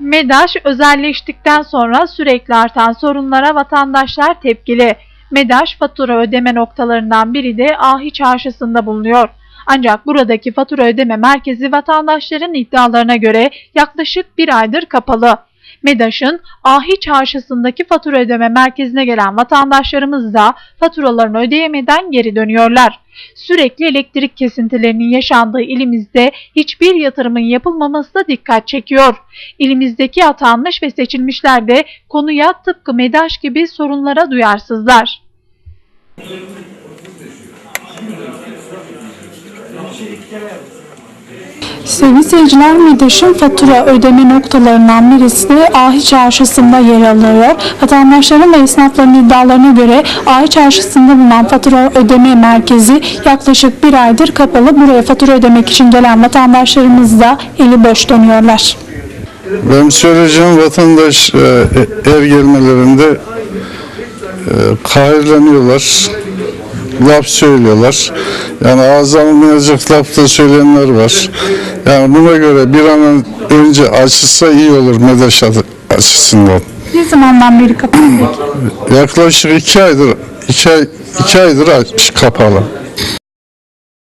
MEDAŞ özelleştikten sonra sürekli artan sorunlara vatandaşlar tepkili. MEDAŞ fatura ödeme noktalarından biri de Ahi Çarşısı'nda bulunuyor. Ancak buradaki fatura ödeme merkezi vatandaşların iddialarına göre yaklaşık bir aydır kapalı. MEDAŞ'ın Ahi Çarşısı'ndaki fatura ödeme merkezine gelen vatandaşlarımız da faturalarını ödeyemeden geri dönüyorlar. Sürekli elektrik kesintilerinin yaşandığı ilimizde hiçbir yatırımın yapılmaması da dikkat çekiyor. İlimizdeki atanmış ve seçilmişler de konuya tıpkı MEDAŞ gibi sorunlara duyarsızlar. Sevgili seyirciler, MEDAŞ'ın fatura ödeme noktalarından birisi de Ahi Çarşısı'nda yer alıyor. Vatandaşların ve esnafların iddialarına göre Ahi Çarşısı'nda bulunan fatura ödeme merkezi yaklaşık bir aydır kapalı. Buraya fatura ödemek için gelen vatandaşlarımız da eli boş dönüyorlar. Benim söyleyeceğim vatandaş e, e, ev gelmelerinde e, kahirleniyorlar, laf söylüyorlar. Yani ağza alınmayacak laf da söyleyenler var. Yani buna göre bir an önce açılsa iyi olur MEDAŞ açısından. Ne zamandan beri kapalı? Yaklaşık iki aydır, iki, ay, iki aydır aç- kapalı.